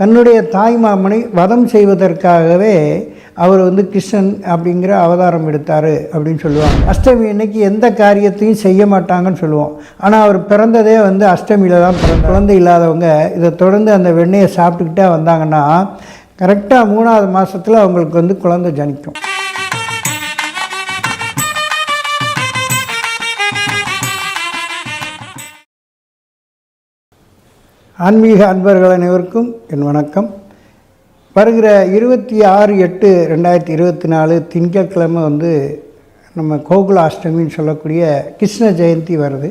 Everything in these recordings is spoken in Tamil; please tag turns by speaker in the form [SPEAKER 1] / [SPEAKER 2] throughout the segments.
[SPEAKER 1] தன்னுடைய தாய் மாமனை வதம் செய்வதற்காகவே அவர் வந்து கிருஷ்ணன் அப்படிங்கிற அவதாரம் எடுத்தார் அப்படின்னு சொல்லுவாங்க. அஷ்டமி அன்னைக்கு எந்த காரியத்தையும் செய்ய மாட்டாங்கன்னு சொல்லுவோம். ஆனால் அவர் பிறந்ததே வந்து அஷ்டமியில் தான் பிறந்த குழந்தை இல்லாதவங்க இதை தொடர்ந்து அந்த வெண்ணெயை சாப்பிட்டுக்கிட்டே வந்தாங்கன்னா கரெக்டாக மூணாவது மாதத்தில் அவங்களுக்கு வந்து குழந்தை ஜனிக்கும். ஆன்மீக அன்பர்கள் அனைவருக்கும் என் வணக்கம். வருகிற இருபத்தி ஆறு எட்டு ரெண்டாயிரத்தி இருபத்தி நாலு திங்கட்கிழமை வந்து நம்ம கோகுல அஷ்டமின்னு சொல்லக்கூடிய கிருஷ்ண ஜெயந்தி வருது.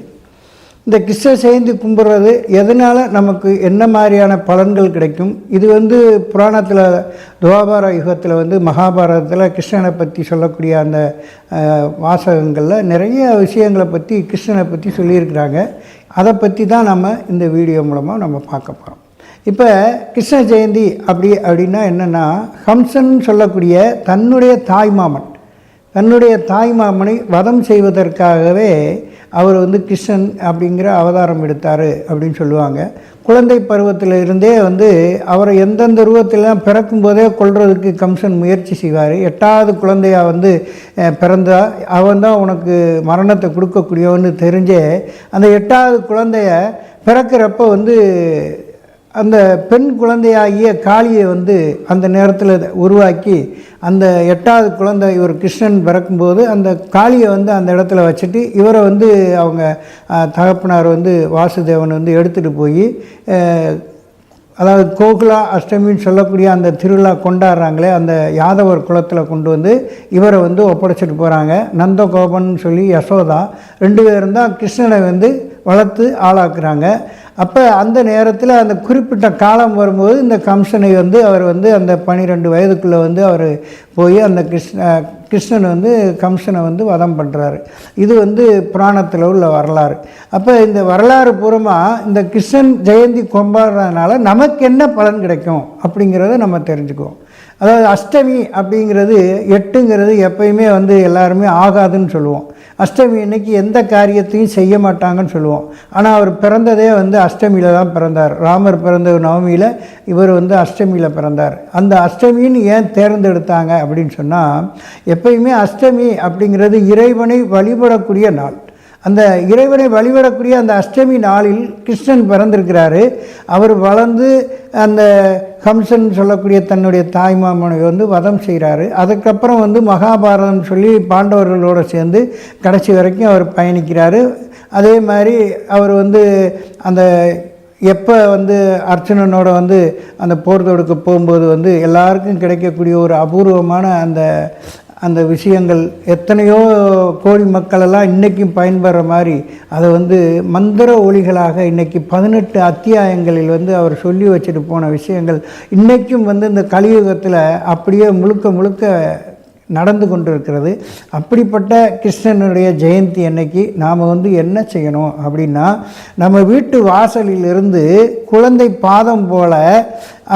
[SPEAKER 1] இந்த கிருஷ்ண ஜெயந்தி கும்பிட்றது எதனால் நமக்கு என்ன மாதிரியான பலன்கள் கிடைக்கும்? இது வந்து புராணத்தில் துவாபார யுகத்தில் வந்து மகாபாரதத்தில் கிருஷ்ணனை பற்றி சொல்லக்கூடிய அந்த வாசகங்களில் நிறைய விஷயங்களை பற்றி கிருஷ்ணனை பற்றி சொல்லியிருக்கிறாங்க. அதை பற்றி தான் நம்ம இந்த வீடியோ மூலமாக நம்ம பார்க்க போகிறோம் இப்போ கிருஷ்ண ஜெயந்தி அப்படி அப்படின்னா என்னென்னா ஹம்சன் சொல்லக்கூடிய தன்னுடைய தாய்மாமன் தன்னுடைய தாய்மாமனை வதம் செய்வதற்காகவே அவர் வந்து கிருஷ்ணன் அப்படிங்கிற அவதாரம் எடுத்தார் அப்படின்னு சொல்லுவாங்க. குழந்தை பருவத்தில் இருந்தே வந்து அவரை எந்தெந்த உருவத்திலாம் பிறக்கும்போதே கொல்றதுக்கு கம்சன் முயற்சி செய்வார். எட்டாவது குழந்தையாக வந்து அஹ், பிறந்தா அவன் தான் உனக்கு மரணத்தை கொடுக்கக்கூடியவன்னு தெரிஞ்சே அந்த எட்டாவது குழந்தைய பிறக்கிறப்ப வந்து அந்த பெண் குழந்தையாகிய காளியை வந்து அந்த நேரத்தில் உருவாக்கி அந்த எட்டாவது குழந்தை இவர் கிருஷ்ணன் பிறக்கும்போது அந்த காளியை வந்து அந்த இடத்துல வச்சுட்டு இவரை வந்து அவங்க தகப்பனார் வந்து வாசுதேவன் வந்து எடுத்துகிட்டு போய் அதாவது கோகுலா அஷ்டமின்னு சொல்லக்கூடிய அந்த திருவிழா கொண்டாடுறாங்களே அந்த யாதவர் குலத்தில் கொண்டு வந்து இவரை வந்து ஒப்படைச்சிட்டு போகிறாங்க நந்தகோபன் சொல்லி யசோதா ரெண்டு பேரும் தான் கிருஷ்ணனை வந்து வளர்த்து ஆளாக்குறாங்க. அப்போ அந்த நேரத்தில் அந்த குறிப்பிட்ட காலம் வரும்போது இந்த கம்சனை வந்து அவர் வந்து அந்த பனிரெண்டு வயதுக்குள்ளே வந்து அவர் போய் அந்த கிருஷ்ண கிருஷ்ணன் வந்து கம்சனை வந்து வதம் பண்ணுறாரு இது வந்து புராணத்தில் உள்ள வரலாறு. அப்போ இந்த வரலாறு பூர்வமாக இந்த கிருஷ்ணன் ஜெயந்தி கொண்டாடுறதுனால நமக்கு என்ன பலன் கிடைக்கும் அப்படிங்கிறத நம்ம தெரிஞ்சுக்குவோம். அதாவது அஷ்டமி அப்படிங்கிறது எட்டுங்கிறது எப்பயுமே வந்து எல்லாருமே ஆகாதுன்னு சொல்லுவோம். அஷ்டமி அன்னைக்கு எந்த காரியத்தையும் செய்ய மாட்டாங்கன்னு சொல்லுவோம். ஆனால் அவர் பிறந்ததே வந்து அஷ்டமியில் தான் பிறந்தார். ராமர் பிறந்த நவமியில் இவர் வந்து அஷ்டமியில் பிறந்தார். அந்த அஷ்டமின்னு ஏன் தேர்ந்தெடுத்தாங்க அப்படின்னு சொன்னால் எப்பயுமே அஷ்டமி அப்படிங்கிறது இறைவனை வழிபடக்கூடிய நாள். அந்த இறைவனை வழிபடக்கூடிய அந்த அஷ்டமி நாளில் கிருஷ்ணன் பிறந்திருக்கிறாரு. அவர் வளர்ந்து அந்த கம்சன் சொல்லக்கூடிய தன்னுடைய தாய்மாமனை வந்து வதம் செய்கிறாரு. அதுக்கப்புறம் வந்து மகாபாரதம் சொல்லி பாண்டவர்களோடு சேர்ந்து கடைசி வரைக்கும் அவர் பயணிக்கிறாரு. அதே மாதிரி அவர் வந்து அந்த எப்போ வந்து அர்ச்சனனோட வந்து அந்த போர் தொடுக்க போகும்போது வந்து எல்லாருக்கும் கிடைக்கக்கூடிய ஒரு அபூர்வமான அந்த அந்த விஷயங்கள் எத்தனையோ கோடி மக்களெல்லாம் இன்றைக்கும் பயன்பெற மாதிரி அதை வந்து மந்திர ஒளிகளாக இன்றைக்கி பதினெட்டு அத்தியாயங்களில் வந்து அவர் சொல்லி வச்சுட்டு போன விஷயங்கள் இன்றைக்கும் வந்து இந்த கலியுகத்தில் அப்படியே முழுக்க முழுக்க நடந்து கொண்டிருக்கிறது. அப்படிப்பட்ட கிருஷ்ணனுடைய ஜெயந்தி அன்னைக்கு நாம் வந்து என்ன செய்யணும் அப்படின்னா நம்ம வீட்டு வாசலிலிருந்து குழந்தை பாதம் போல்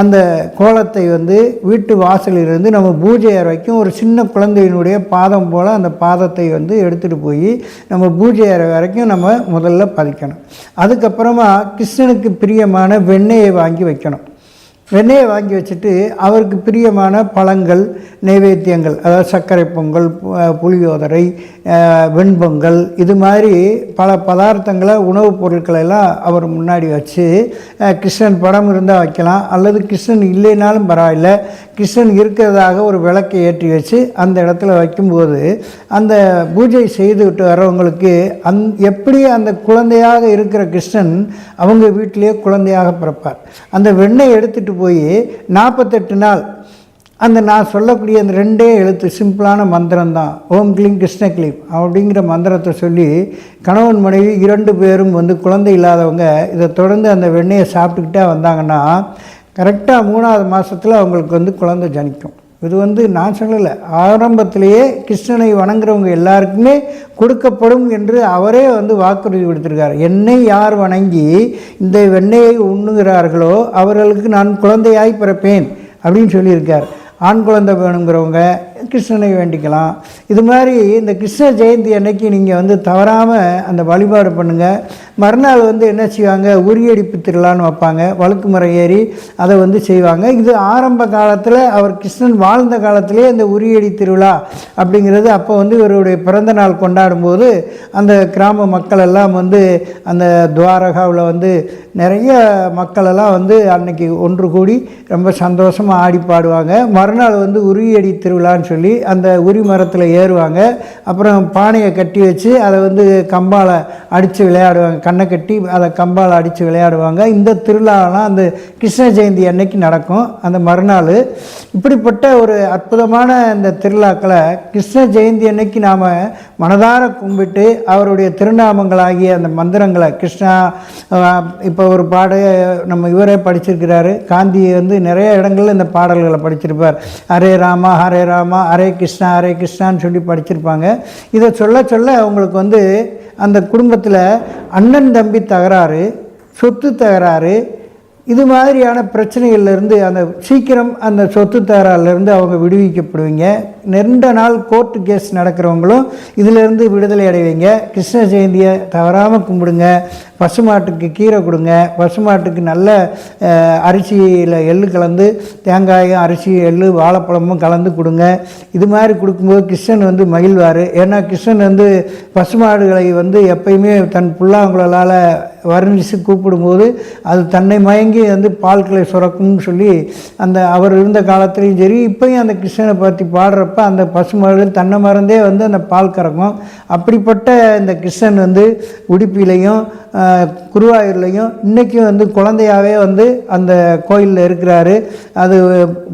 [SPEAKER 1] அந்த கோலத்தை வந்து வீட்டு வாசலிலிருந்து நம்ம பூஜை அறைக்கும் ஒரு சின்ன குழந்தையினுடைய பாதம் போல் அந்த பாதத்தை வந்து எடுத்துகிட்டு போய் நம்ம பூஜை அறை வரைக்கும் நம்ம முதல்ல பதிக்கணும். அதுக்கப்புறமா கிருஷ்ணனுக்கு பிரியமான வெண்ணெயை வாங்கி வைக்கணும். வெண்ணெயை வாங்கி வச்சுட்டு அவருக்கு பிரியமான பழங்கள் நைவேத்தியங்கள் அதாவது சர்க்கரை பொங்கல் புளியோதரை வெண்பொங்கல் இது மாதிரி பல பதார்த்தங்களை உணவுப் பொருட்களை எல்லாம் அவர் முன்னாடி வச்சு கிருஷ்ணன் படம் இருந்தால் வைக்கலாம். அல்லது கிருஷ்ணன் இல்லைனாலும் பரவாயில்ல. கிருஷ்ணன் இருக்கிறதாக ஒரு விளக்கை ஏற்றி வச்சு அந்த இடத்துல வைக்கும்போது அந்த பூஜை செய்துவிட்டு வரவங்களுக்கு அந் எப்படி அந்த குழந்தையாக இருக்கிற கிருஷ்ணன் அவங்க வீட்டிலேயே குழந்தையாக பிறப்பார். அந்த வெண்ணெய் எடுத்துகிட்டு போய் நாற்பத்தெட்டு நாள். அந்த நான் சொல்லக்கூடிய அந்த ரெண்டே எழுத்து சிம்பிளான மந்திரம் தான் ஓம் கிளீம் கிருஷ்ண கிளீம் அப்படிங்கிற மந்திரத்தை சொல்லி கணவன் மனைவி இரண்டு பேரும் வந்து குழந்தை இல்லாதவங்க இதை தொடர்ந்து அந்த வெண்ணெயை சாப்பிட்டுக்கிட்டே வந்தாங்கன்னா கரெக்டாக மூணாவது மாதத்தில் அவங்களுக்கு வந்து குழந்தை ஜனிக்கும். இது வந்து நான் சொல்லலை. ஆரம்பத்திலேயே கிருஷ்ணனை வணங்குறவங்க எல்லாருக்குமே கொடுக்கப்படும் என்று அவரே வந்து வாக்குறுதி கொடுத்துருக்கார். என்னை யார் வணங்கி இந்த வெண்ணெயை உண்ணுகிறார்களோ அவர்களுக்கு நான் குழந்தையாய் பிறப்பேன் அப்படின்னு சொல்லியிருக்கார். ஆண் குழந்தை வேணுங்கிறவங்க கிருஷ்ணனை வேண்டிக்கலாம். இது மாதிரி இந்த கிருஷ்ண ஜெயந்தி அன்னைக்கு நீங்கள் வந்து தவறாமல் அந்த வழிபாடு பண்ணுங்கள் மறுநாள் வந்து என்ன செய்வாங்க? உரியடிப்பு திருவிழான்னு வைப்பாங்க. வழுக்கு மரம் ஏறி அதை வந்து செய்வாங்க. இது ஆரம்ப காலத்தில் அவர் கிருஷ்ணன் வாழ்ந்த காலத்திலே இந்த உரியடி திருவிழா அப்படிங்கிறது அப்போ வந்து இவருடைய பிறந்த நாள் கொண்டாடும் போது அந்த கிராம மக்கள் எல்லாம் வந்து அந்த துவாரகாவில் வந்து நிறைய மக்களெல்லாம் வந்து அன்னைக்கு ஒன்று கூடி ரொம்ப சந்தோஷமாக ஆடி பாடுவாங்க. மறுநாள் வந்து உரியடி திருவிழான்னு சொல்லி அந்த உரி மரத்தில் ஏறுவாங்க. அப்புறம் பானையை கட்டி வச்சு அதை வந்து கம்பால் அடித்து விளையாடுவாங்க. கண்ணை கட்டி அதை கம்பால் அடித்து விளையாடுவாங்க. இந்த திருவிழாலாம் அந்த கிருஷ்ண ஜெயந்தி அன்னைக்கு நடக்கும். அந்த மறுநாள். இப்படிப்பட்ட ஒரு அற்புதமான இந்த திருவிழாக்களை கிருஷ்ண ஜெயந்தி அன்னைக்கு நாம் மனதார கும்பிட்டு அவருடைய திருநாமங்களாகிய அந்த மந்திரங்களை கிருஷ்ணா இப்போ ஒரு பாடு நம்ம இவரே படிச்சிருக்கிறாரு. காந்தி வந்து நிறைய இடங்களில் இந்த பாடல்களை படிச்சிருப்பார். ஹரே ராமா ஹரே ராமா ஹரே கிருஷ்ணா ஹரே கிருஷ்ணான்னு சொல்லி படிச்சிருப்பாங்க. இதை சொல்ல சொல்ல அவங்களுக்கு வந்து அந்த குடும்பத்தில் அண்ணன் தம்பி தகராறு சொத்து தகராறு இது மாதிரியான பிரச்சனைகள்லேருந்து அந்த சீக்கிரம் அந்த சொத்து தகராறுலேருந்து அவங்க விடுவிக்கப்படுவீங்க. நீண்ட நாள் கோர்ட்டு கேஸ் நடக்கிறவங்களும் இதிலேருந்து விடுதலை அடைவீங்க. கிருஷ்ண ஜெயந்தியை தவறாமல் கும்பிடுங்க. பசுமாட்டுக்கு கீரை கொடுங்க. பசுமாட்டுக்கு நல்ல அரிசியில் எள்ளு கலந்து தேங்காயும் அரிசி எள்ளு வாழைப்பழமும் கலந்து கொடுங்க. இது மாதிரி கொடுக்கும்போது கிருஷ்ணன் வந்து மகிழ்வார். ஏன்னா கிருஷ்ணன் வந்து பசுமாடுகளை வந்து எப்பயுமே தன் புல்லாங்குழலால் வர்ணித்து கூப்பிடும்போது அது தன்னை மயங்கி வந்து பால்களை சுரக்கும்னு சொல்லி அந்த அவர் இருந்த காலத்துலேயும் சரி இப்பயும் அந்த கிருஷ்ணனை பற்றி பாடுறப்ப அந்த பசுமாடு தன்னை மறந்தே வந்து அந்த பால் கறக்கும். அப்படிப்பட்ட இந்த கிருஷ்ணன் வந்து உடுப்பிலையும் குருவாயூர்லையும் இன்றைக்கும் வந்து குழந்தையாகவே வந்து அந்த கோயிலில் இருக்கிறாரு. அது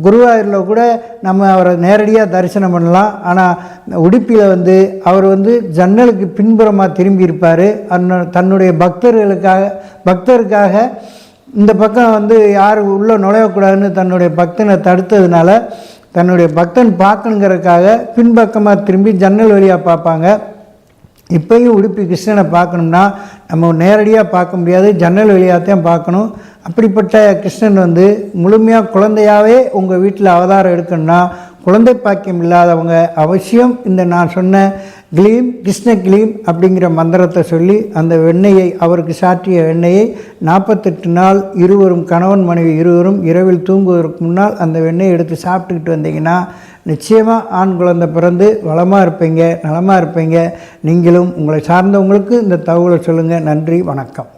[SPEAKER 1] குருவாயூரில் கூட நம்ம அவரை நேரடியாக தரிசனம் பண்ணலாம். ஆனால் உடுப்பியில் வந்து அவர் வந்து ஜன்னலுக்கு பின்புறமாக திரும்பி இருப்பார் தன்னுடைய பக்தர்களுக்காக பக்தருக்காக இந்த பக்கம் வந்து யார் உள்ளே நுழையக்கூடாதுன்னு தன்னுடைய பக்தனை தடுத்ததுனால தன்னுடைய பக்தன் பார்க்கணுங்கிறதுக்காக பின்பக்கமாக திரும்பி ஜன்னல் வழியாக பார்ப்பாங்க. இப்போயும் உடுப்பி கிருஷ்ணனை பார்க்கணும்னா நம்ம நேரடியாக பார்க்க முடியாது ஜன்னல் வழியாதான் பார்க்கணும். அப்படிப்பட்ட கிருஷ்ணன் வந்து முழுமையாக குழந்தையாகவே உங்கள் வீட்டில் அவதாரம் எடுக்கணும்னா குழந்தை பாக்கியம் இல்லாதவங்க அவசியம் இந்த நான் சொன்ன கிளீம் கிருஷ்ண கிளீம் அப்படிங்கிற மந்திரத்தை சொல்லி அந்த வெண்ணெயை அவருக்கு சாற்றிய வெண்ணெயை நாற்பத்தெட்டு நாள் இருவரும் கணவன் மனைவி இருவரும் இரவில் தூங்குவதற்கு முன்னால் அந்த வெண்ணெயை எடுத்து சாப்பிட்டுக்கிட்டு வந்தீங்கன்னா நிச்சயமாக ஆண் குழந்தை பிறந்து வளமாக இருப்பீங்க நலமாக இருப்பீங்க. நீங்களும் உங்களை சார்ந்தவங்களுக்கு இந்த தகவலை சொல்லுங்கள் நன்றி வணக்கம்.